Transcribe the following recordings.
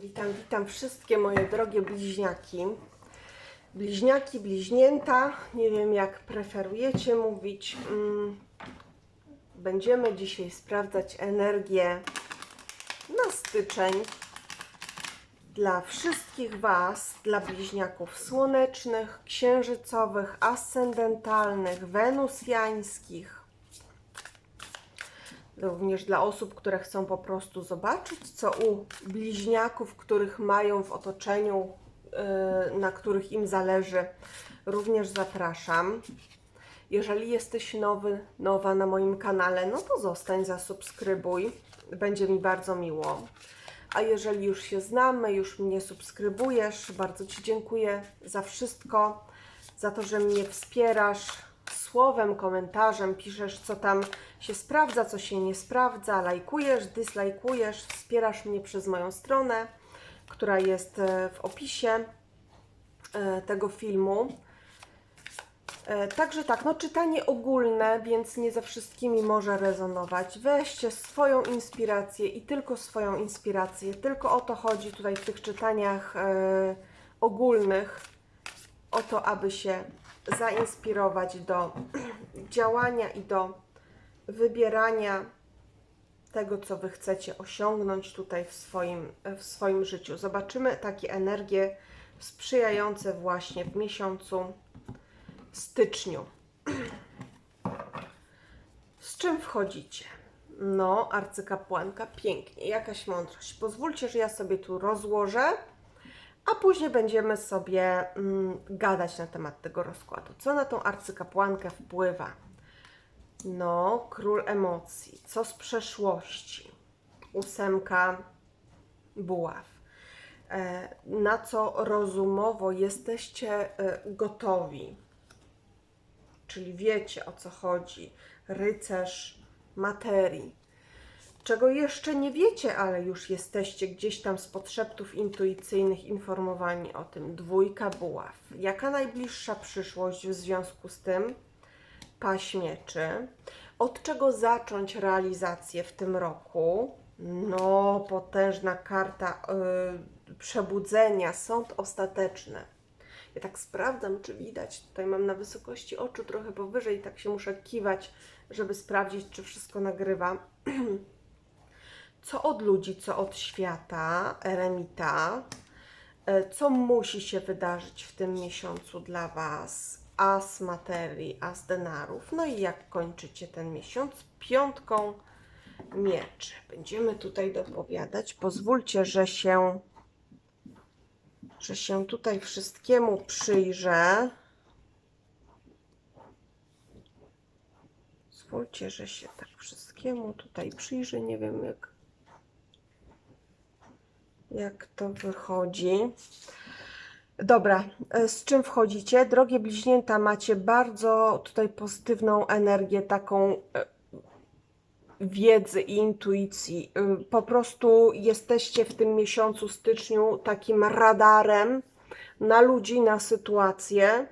Witam, witam wszystkie moje drogie bliźniaki. Bliźniaki, bliźnięta, nie wiem jak preferujecie mówić. Mm, Będziemy dzisiaj sprawdzać energię na styczeń dla wszystkich Was, dla bliźniaków słonecznych, księżycowych, ascendentalnych, wenusjańskich, również dla osób, które chcą po prostu zobaczyć, co u bliźniaków, których mają w otoczeniu, yy, na których im zależy, również zapraszam. Jeżeli jesteś nowy, nowa na moim kanale, no to zostań, zasubskrybuj. Będzie mi bardzo miło. A jeżeli już się znamy, już mnie subskrybujesz, bardzo Ci dziękuję za wszystko, za to, że mnie wspierasz słowem, komentarzem, piszesz, co tam się sprawdza, co się nie sprawdza, lajkujesz, dyslajkujesz, wspierasz mnie przez moją stronę, która jest e, w opisie e, tego filmu. E, Także tak, no czytanie ogólne, więc nie ze wszystkimi może rezonować. Weźcie swoją inspirację i tylko swoją inspirację. Tylko o to chodzi tutaj w tych czytaniach e, ogólnych. O to, aby się zainspirować do działania i do wybierania tego, co Wy chcecie osiągnąć tutaj w swoim, w swoim życiu. Zobaczymy takie energie sprzyjające właśnie w miesiącu styczniu. Z czym wchodzicie? No, arcykapłanka, pięknie, jakaś mądrość. Pozwólcie, że ja sobie tu rozłożę, a później będziemy sobie mm, gadać na temat tego rozkładu. Co na tą arcykapłankę wpływa? No, król emocji. Co z przeszłości? Ósemka buław. E, na co rozumowo jesteście e, gotowi? czyli wiecie o co chodzi, rycerz materii. Czego jeszcze nie wiecie, ale już jesteście gdzieś tam z podszeptów intuicyjnych informowani o tym. Dwójka buław. Jaka najbliższa przyszłość w związku z tym? Paź mieczy. Od czego zacząć realizację w tym roku? No, potężna karta yy, przebudzenia, sąd ostateczny. Ja tak sprawdzam, czy widać. Tutaj mam na wysokości oczu trochę powyżej, tak się muszę kiwać, żeby sprawdzić, czy wszystko nagrywa. Co od ludzi, co od świata, eremita. E, Co musi się wydarzyć w tym miesiącu dla Was? As materii, as denarów. No i jak kończycie ten miesiąc? Piątką mieczy. Będziemy tutaj dopowiadać. Pozwólcie, że się że się tutaj wszystkiemu przyjrzę. Pozwólcie, że się tak wszystkiemu tutaj przyjrzę. Nie wiem, jak, jak to wychodzi. Dobra, e, z czym wchodzicie? Drogie bliźnięta, macie bardzo tutaj pozytywną energię, taką e, wiedzy i intuicji. Y, Po prostu jesteście w tym miesiącu styczniu takim radarem na ludzi, na sytuacje,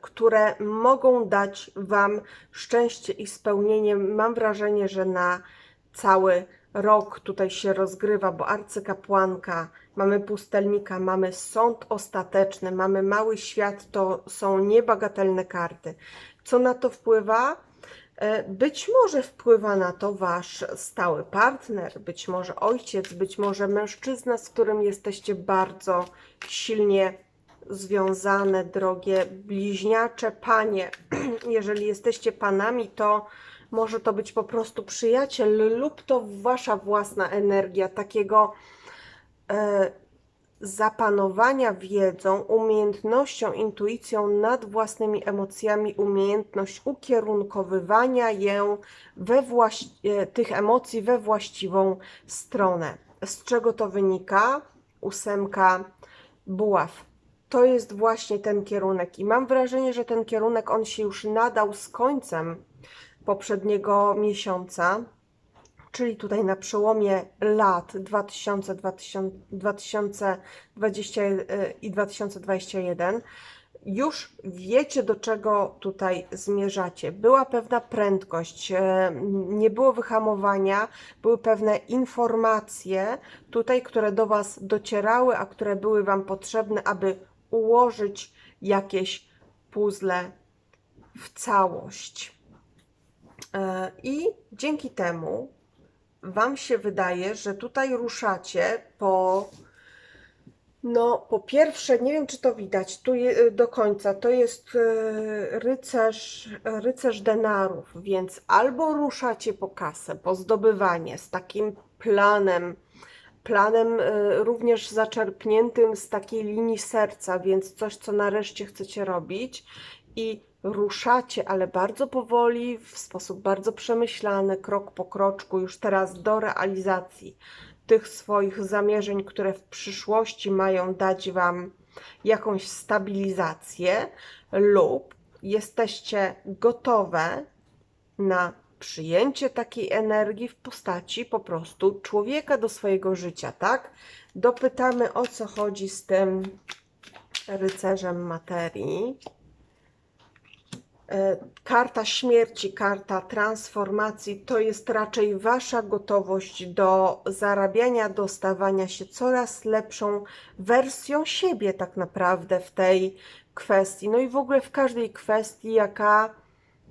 które mogą dać Wam szczęście i spełnienie. Mam wrażenie, że na cały rok tutaj się rozgrywa, bo arcykapłanka, mamy pustelnika, mamy sąd ostateczny, mamy mały świat, to są niebagatelne karty. Co na to wpływa? E, Być może wpływa na to wasz stały partner, być może ojciec, być może mężczyzna, z którym jesteście bardzo silnie związane, drogie bliźniacze panie. Jeżeli jesteście panami, to może to być po prostu przyjaciel lub to wasza własna energia takiego zapanowania wiedzą, umiejętnością, intuicją nad własnymi emocjami, umiejętność ukierunkowywania je we e, tych emocji we właściwą stronę. Z czego to wynika? Ósemka buław. To jest właśnie ten kierunek i mam wrażenie, że ten kierunek on się już nadał z końcem poprzedniego miesiąca czyli tutaj na przełomie lat 2000, 2000, 2020 i 2021, już wiecie, do czego tutaj zmierzacie. Była pewna prędkość, e, nie było wyhamowania, były pewne informacje tutaj, które do Was docierały, a które były Wam potrzebne, aby ułożyć jakieś puzzle w całość. E, I dzięki temu Wam się wydaje, że tutaj ruszacie po. No, po pierwsze, nie wiem czy to widać tu je, do końca, to jest e, rycerz, rycerz denarów, więc albo ruszacie po kasę, po zdobywanie z takim planem, planem e, również zaczerpniętym z takiej linii serca, więc coś, co nareszcie chcecie robić i ruszacie, ale bardzo powoli, w sposób bardzo przemyślany, krok po kroczku, już teraz do realizacji tych swoich zamierzeń, które w przyszłości mają dać Wam jakąś stabilizację, lub jesteście gotowe na przyjęcie takiej energii w postaci po prostu człowieka do swojego życia, tak? Dopytamy o co chodzi z tym rycerzem materii. E, karta śmierci, karta transformacji to jest raczej Wasza gotowość do zarabiania, do stawania się coraz lepszą wersją siebie, tak naprawdę w tej kwestii. No i w ogóle w każdej kwestii, jaka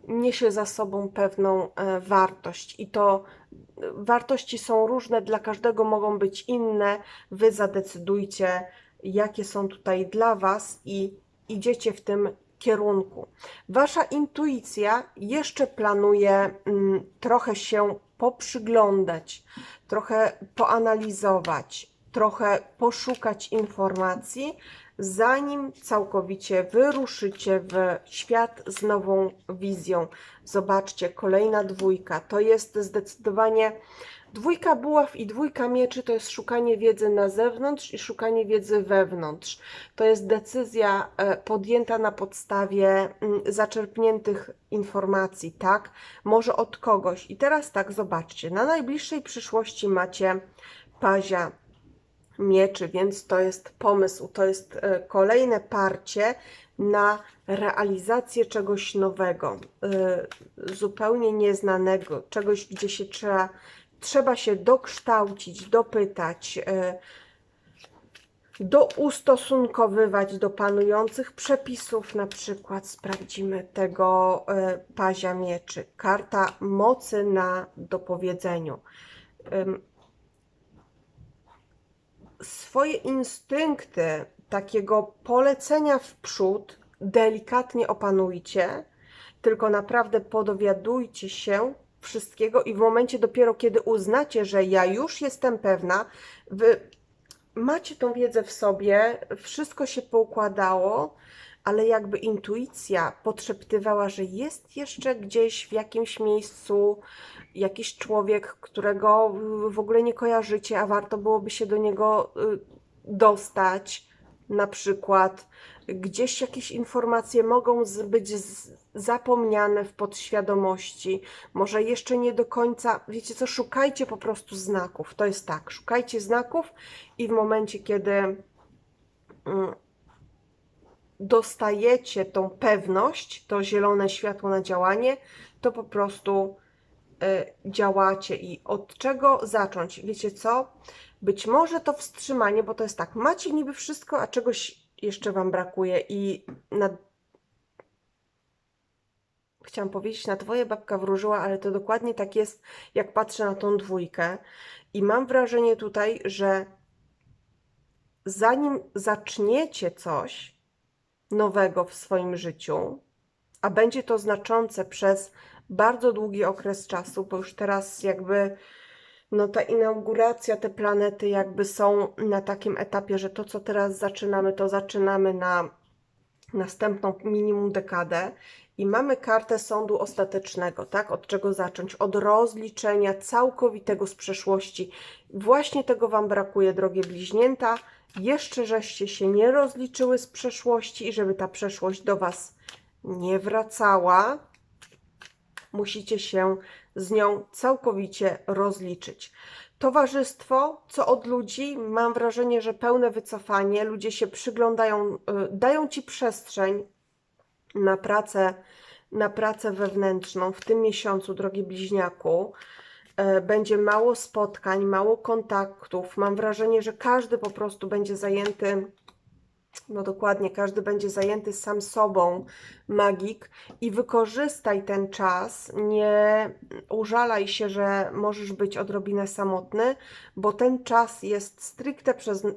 niesie za sobą pewną e, wartość. I to e, wartości są różne, dla każdego mogą być inne. Wy zadecydujcie, jakie są tutaj dla Was i idziecie w tym kierunku. Wasza intuicja jeszcze planuje mm, trochę się poprzyglądać, trochę poanalizować, trochę poszukać informacji, zanim całkowicie wyruszycie w świat z nową wizją. Zobaczcie, kolejna dwójka. To jest zdecydowanie Dwójka buław i dwójka mieczy to jest szukanie wiedzy na zewnątrz i szukanie wiedzy wewnątrz. To jest decyzja e, podjęta na podstawie mm, zaczerpniętych informacji, tak? Może od kogoś. I teraz tak, zobaczcie, na najbliższej przyszłości macie pazia mieczy, więc to jest pomysł, to jest e, kolejne parcie na realizację czegoś nowego, e, zupełnie nieznanego, czegoś, gdzie się trzeba trzeba się dokształcić, dopytać, e, doustosunkowywać do panujących przepisów, na przykład sprawdzimy tego pazia mieczy. Karta mocy na dopowiedzeniu. Swoje instynkty takiego polecenia w przód delikatnie opanujcie, tylko naprawdę podowiadujcie się, wszystkiego i w momencie dopiero, kiedy uznacie, że ja już jestem pewna, wy macie tą wiedzę w sobie, wszystko się poukładało, ale jakby intuicja podszeptywała, że jest jeszcze gdzieś w jakimś miejscu jakiś człowiek, którego w ogóle nie kojarzycie, a warto byłoby się do niego y, dostać, na przykład gdzieś jakieś informacje mogą być zapomniane w podświadomości, może jeszcze nie do końca, wiecie co, szukajcie po prostu znaków. To jest tak, szukajcie znaków i w momencie, kiedy mm, dostajecie tą pewność, to zielone światło na działanie, to po prostu działacie i od czego zacząć? Wiecie co? Być może to wstrzymanie, bo to jest tak, macie niby wszystko, a czegoś jeszcze Wam brakuje i na... chciałam powiedzieć, na Twoje babka wróżyła, ale to dokładnie tak jest, jak patrzę na tą dwójkę i mam wrażenie tutaj, że zanim zaczniecie coś nowego w swoim życiu, a będzie to znaczące przez bardzo długi okres czasu, bo już teraz jakby no ta inauguracja, te planety jakby są na takim etapie, że to co teraz zaczynamy, to zaczynamy na następną minimum dekadę i mamy kartę sądu ostatecznego, tak? Od czego zacząć? Od rozliczenia całkowitego z przeszłości. Właśnie tego Wam brakuje, drogie bliźnięta. Jeszcze żeście się nie rozliczyły z przeszłości i żeby ta przeszłość do Was nie wracała, musicie się z nią całkowicie rozliczyć. Towarzystwo, co od ludzi, mam wrażenie, że pełne wycofanie, ludzie się przyglądają, y, dają ci przestrzeń na pracę, na pracę wewnętrzną w tym miesiącu, drogi bliźniaku. E, Będzie mało spotkań, mało kontaktów. Mam wrażenie, że każdy po prostu będzie zajęty, no dokładnie, każdy będzie zajęty sam sobą, magik, i wykorzystaj ten czas. Nie użalaj się, że możesz być odrobinę samotny, bo ten czas jest stricte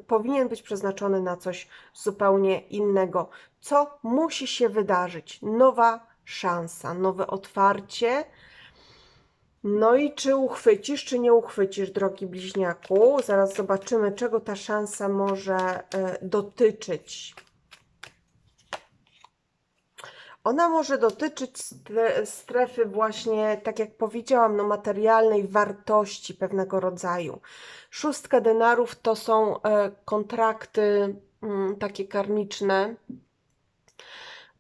powinien być przeznaczony na coś zupełnie innego. Co musi się wydarzyć? Nowa szansa, nowe otwarcie. No i czy uchwycisz, czy nie uchwycisz, drogi bliźniaku? Zaraz zobaczymy, czego ta szansa może e, dotyczyć. Ona może dotyczyć stre- strefy właśnie, tak jak powiedziałam, no materialnej wartości pewnego rodzaju. Szóstka denarów to są e, kontrakty mm, takie karmiczne.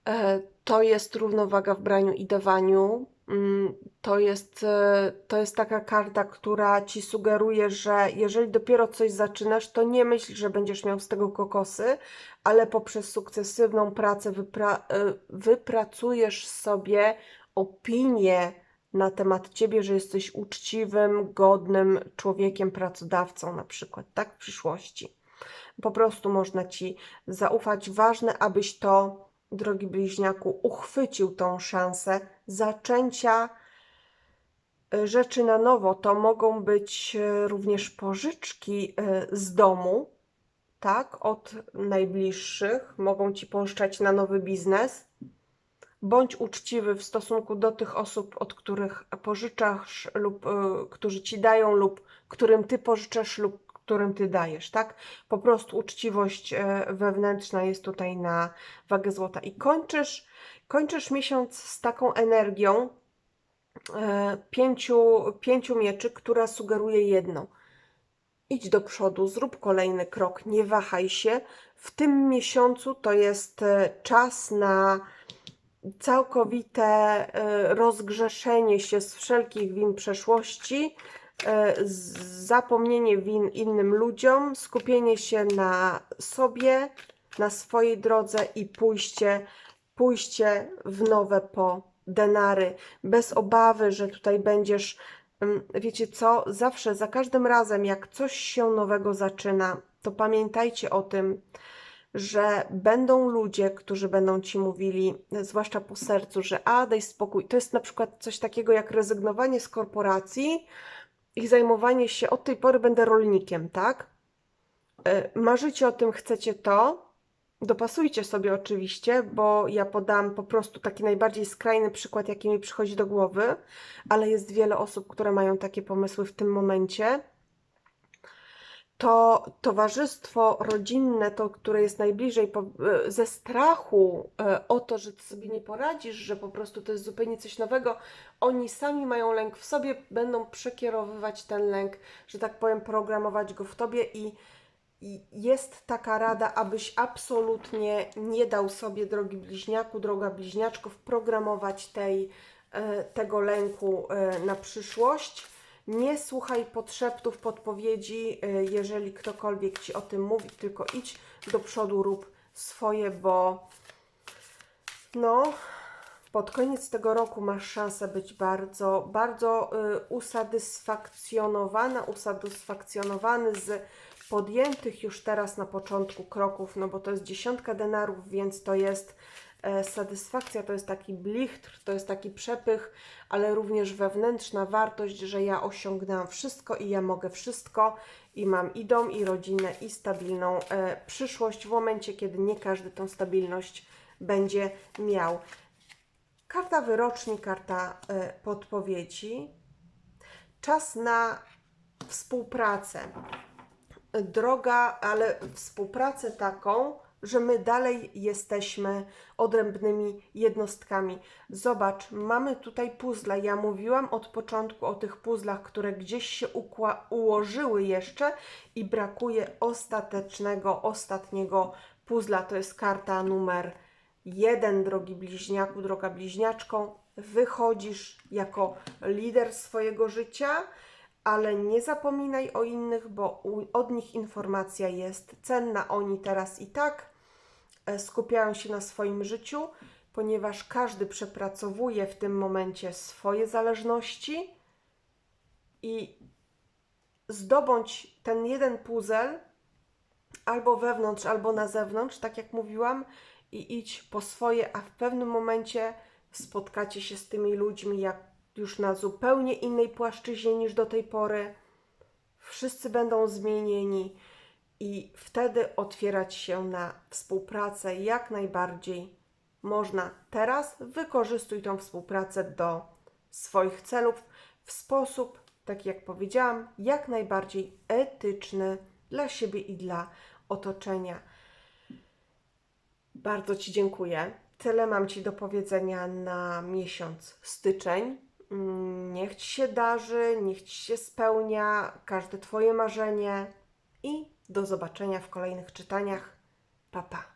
E, to jest równowaga w braniu i dawaniu. Mm, To jest, e, to jest taka karta, która ci sugeruje, że jeżeli dopiero coś zaczynasz, to nie myśl, że będziesz miał z tego kokosy, ale poprzez sukcesywną pracę wypra e, wypracujesz sobie opinię na temat ciebie, że jesteś uczciwym, godnym człowiekiem, pracodawcą na przykład, tak w przyszłości. Po prostu można ci zaufać. Ważne, abyś to, drogi bliźniaku, uchwycił tą szansę zaczęcia e, rzeczy na nowo. To mogą być e, również pożyczki e, z domu, tak, od najbliższych. Mogą ci pożyczać na nowy biznes. Bądź uczciwy w stosunku do tych osób, od których pożyczasz lub y, którzy ci dają lub którym ty pożyczasz lub którym ty dajesz, tak? Po prostu uczciwość e, wewnętrzna jest tutaj na wagę złota. I kończysz, kończysz miesiąc z taką energią e, pięciu, pięciu mieczy, która sugeruje jedno. Idź do przodu, zrób kolejny krok, nie wahaj się. W tym miesiącu to jest e, czas na całkowite rozgrzeszenie się z wszelkich win przeszłości, zapomnienie win innym ludziom, skupienie się na sobie, na swojej drodze i pójście, pójście w nowe po denary, bez obawy, że tutaj będziesz, mm, wiecie co, zawsze, za każdym razem, jak coś się nowego zaczyna, to pamiętajcie o tym, że będą ludzie, którzy będą ci mówili, zwłaszcza po sercu, że a daj spokój. To jest na przykład coś takiego jak rezygnowanie z korporacji i zajmowanie się od tej pory będę rolnikiem, tak? E, Marzycie o tym, chcecie to. Dopasujcie sobie oczywiście, bo ja podam po prostu taki najbardziej skrajny przykład, jaki mi przychodzi do głowy, ale jest wiele osób, które mają takie pomysły w tym momencie to towarzystwo rodzinne, to, które jest najbliżej, e, ze strachu e, o to, że ty sobie nie poradzisz, że po prostu to jest zupełnie coś nowego, oni sami mają lęk w sobie, będą przekierowywać ten lęk, że tak powiem, programować go w tobie i, i jest taka rada, abyś absolutnie nie dał sobie, drogi bliźniaku, droga bliźniaczko, wprogramować tej, e, tego lęku na przyszłość. Nie słuchaj podszeptów, podpowiedzi, y, jeżeli ktokolwiek ci o tym mówi, tylko idź do przodu, rób swoje, bo no, pod koniec tego roku masz szansę być bardzo, bardzo y, usatysfakcjonowana, usatysfakcjonowany z podjętych już teraz na początku kroków, no bo to jest dziesiątka denarów, więc to jest satysfakcja, to jest taki blichtr, to jest taki przepych, ale również wewnętrzna wartość, że ja osiągnęłam wszystko i ja mogę wszystko i mam i dom, i rodzinę, i stabilną e, przyszłość w momencie, kiedy nie każdy tą stabilność będzie miał. Karta wyroczni, karta e, podpowiedzi. Czas na współpracę. Droga, ale współpracę taką, że my dalej jesteśmy odrębnymi jednostkami. Zobacz, mamy tutaj puzzle. Ja mówiłam od początku o tych puzzlach, które gdzieś się ułożyły jeszcze i brakuje ostatecznego, ostatniego puzzla. To jest karta numer jeden, drogi bliźniaku, droga bliźniaczko. Wychodzisz jako lider swojego życia, ale nie zapominaj o innych, bo od nich informacja jest cenna. Oni teraz i tak skupiają się na swoim życiu, ponieważ każdy przepracowuje w tym momencie swoje zależności i zdobądź ten jeden puzzle albo wewnątrz, albo na zewnątrz, tak jak mówiłam, i idź po swoje, a w pewnym momencie spotkacie się z tymi ludźmi jak już na zupełnie innej płaszczyźnie niż do tej pory. Wszyscy będą zmienieni i wtedy otwierać się na współpracę jak najbardziej można. Teraz wykorzystuj tą współpracę do swoich celów w sposób, tak jak powiedziałam, jak najbardziej etyczny dla siebie i dla otoczenia. Bardzo Ci dziękuję. Tyle mam Ci do powiedzenia na miesiąc styczeń. Mm, Niech Ci się darzy, niech Ci się spełnia każde Twoje marzenie i do zobaczenia w kolejnych czytaniach. Pa, pa.